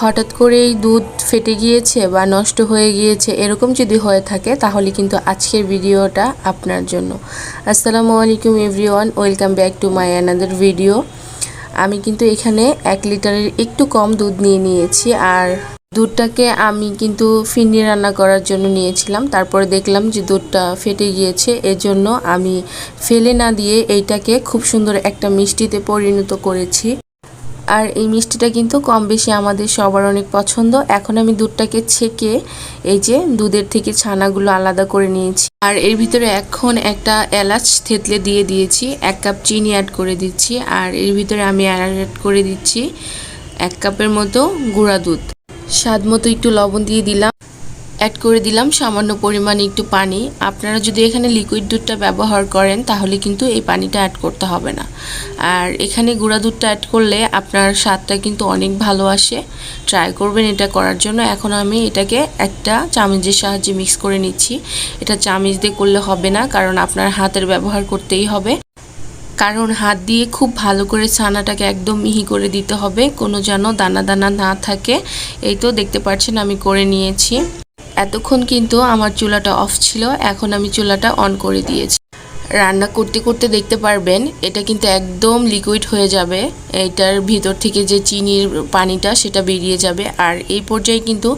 হঠাৎ করেই দুধ ফেটে গিয়েছে বা নষ্ট হয়ে গিয়েছে, এরকম যদি হয়ে থাকে, তাহলে কিন্তু আজকের ভিডিওটা আপনার জন্য। আসসালামু আলাইকুম everyone, welcome back to my another video. আমি কিন্তু এখানে এক লিটারের একটু কম দুধ নিয়ে নিয়েছি, আর দুধটাকে আমি কিন্তু ফিন্নি রান্না করার জন্য নিয়েছিলাম। তারপরে দেখলাম যে দুধটা ফেটে গিয়েছে, এজন্য আমি ফেলে না দিয়ে এইটাকে খুব সুন্দর একটা মিষ্টিতে পরিণত করেছি। আর এই মিষ্টিটা কিন্তু কম বেশি আমাদের সবার অনেক পছন্দ। এখন আমি দুধটাকে ছেঁকে এই যে দুধের থেকে ছানাগুলো আলাদা করে নিয়েছি। আর এর ভিতরে এখন একটা এলাচ থেতলে দিয়ে দিয়েছি, এক কাপ চিনি অ্যাড করে দিচ্ছি, আর এর ভিতরে আমি অ্যাড করে দিচ্ছি এক কাপের মতো গুঁড়া দুধ। স্বাদ মতো একটু লবণ দিয়ে দিলাম। অ্যাড করে দিলাম সামান্য পরিমাণে একটু পানি। আপনারা যদি এখানে লিকুইড দুধটা ব্যবহার করেন, তাহলে কিন্তু এই পানিটা অ্যাড করতে হবে না। আর এখানে গুঁড়া দুধটা অ্যাড করলে আপনার স্বাদটা কিন্তু অনেক ভালো আসে। ট্রাই করবেন এটা করার জন্য। এখন আমি এটাকে একটা চামচের সাহায্যে মিক্স করে নিচ্ছি। এটা চামচ দিয়ে করলে হবে না, কারণ আপনার হাতের ব্যবহার করতেই হবে। কারণ হাত দিয়ে খুব ভালো করে ছানাটাকে একদম মিহি করে দিতে হবে। কোনো যেন দানা দানা না থাকে। এই তো দেখতে পাচ্ছেন আমি করে নিয়েছি। এতক্ষণ কিন্তু আমার চুলাটা অফ ছিল, এখন আমি চুলাটা অন করে দিয়েছি। রান্না করতে করতে দেখতে পারবেন, এটা কিন্তু একদম লিকুইড হয়ে যাবে। এটার ভিতর থেকে যে চিনির পানিটা, সেটা বেরিয়ে যাবে। আর এই পর্যায়ে কিন্তু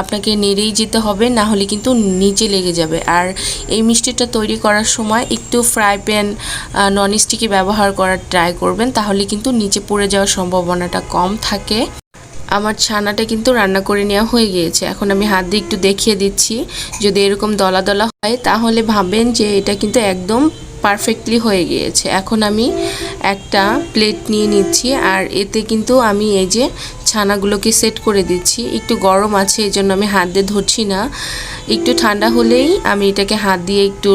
আপনাকে নেড়েই যেতে হবে, না হলে কিন্তু নিচে লেগে যাবে। আর এই মিষ্টিটা তৈরি করার সময় একটু ফ্রাই প্যান নন স্টিকি ব্যবহার করার ট্রাই করবেন, তাহলে কিন্তু নিচে পড়ে যাওয়ার সম্ভাবনাটা কম থাকে। আমার ছানাটা কিন্তু রান্না করে নেওয়া হয়ে গিয়েছে। এখন আমি হাত দিয়ে একটু দেখিয়ে দিচ্ছি। যদি এরকম দলা দলা হয়, তাহলে ভাবেন যে এটা কিন্তু একদম পারফেক্টলি হয়ে গিয়েছে। এখন আমি একটা প্লেট নিয়ে নিচ্ছি আর এতে কিন্তু আমি এই যে ছানাগুলোকে সেট করে দিচ্ছি। একটু গরম আছে এই জন্য আমি হাত দিয়ে ধরছি না। একটু ঠান্ডা হলেই আমি এটাকে হাত দিয়ে একটু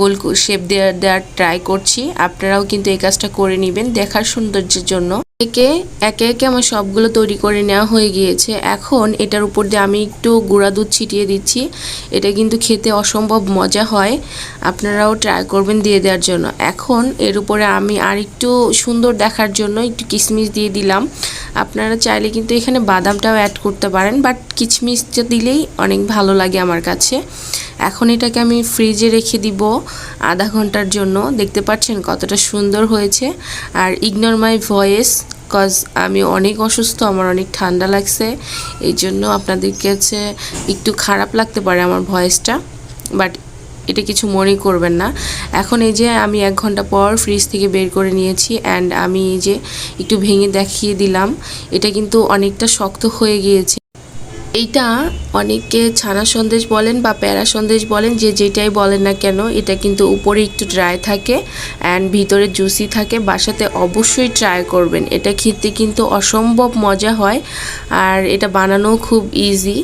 গোল শেপ দেওয়ার দেওয়ার ট্রাই করছি। আপনারাও কিন্তু এই কাজটা করে নেবেন দেখার সৌন্দর্যের জন্য। একে একে একে আমার সবগুলো তৈরি করে নেওয়া হয়ে গিয়েছে। এখন এটার উপর দিয়ে আমি একটু গুঁড়া দুধ ছিটিয়ে দিচ্ছি। এটা কিন্তু খেতে অসম্ভব মজা হয়। আপনারাও ট্রাই করবেন দিয়ে দেওয়ার জন্য। এখন এর উপরে আমি আর একটু সুন্দর দেখার জন্য একটু কিশমিশ দিয়ে দিলাম। আপনারা চাইলে কিন্তু এখানে বাদামটাও অ্যাড করতে পারেন বাট কিচমিচটা দিলেই অনেক ভালো লাগে আমার কাছে। এখন এটাকে আমি ফ্রিজে রেখে দিব আধা ঘণ্টার জন্য। দেখতে পাচ্ছেন কতটা সুন্দর হয়েছে। আর ইগনোর মাই ভয়েস কজ আমি অনেক অসুস্থ, আমার অনেক ঠান্ডা লাগছে। এই জন্য আপনাদের কাছে একটু খারাপ লাগতে পারে আমার ভয়েসটা বাট এটা কিছু মনে করবেন না। এখন এই যে আমি এক ঘণ্টা পর ফ্রিজ থেকে বের করে নিয়েছি অ্যান্ড আমি এই যে একটু ভেঙে দেখিয়ে দিলাম, এটা কিন্তু অনেকটা শক্ত হয়ে গিয়েছে। এইটা অনেকে ছানা সন্দেশ বলেন বা প্যারা সন্দেশ বলেন, যে যেটাই বলেন না কেন, এটা কিন্তু উপরে একটু ড্রাই থাকে অ্যান্ড ভিতরে জুসি থাকে। বাসাতে অবশ্যই ট্রাই করবেন। এটা খেতে কিন্তু অসম্ভব মজা হয় আর এটা বানানো খুব ইজি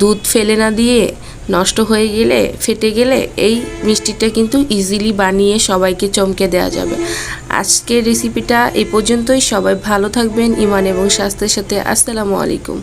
দুধ ফেলে না দিয়ে, নষ্ট হয়ে গেলে, ফেটে গেলে এই মিষ্টিটা কিন্তু ইজিলি বানিয়ে সবাইকে চমকে দেওয়া যাবে। আজকের রেসিপিটা এ পর্যন্তই। সবাই ভালো থাকবেন, ইমান এবং স্বাস্থ্যের সাথে। আসসালামু আলাইকুম।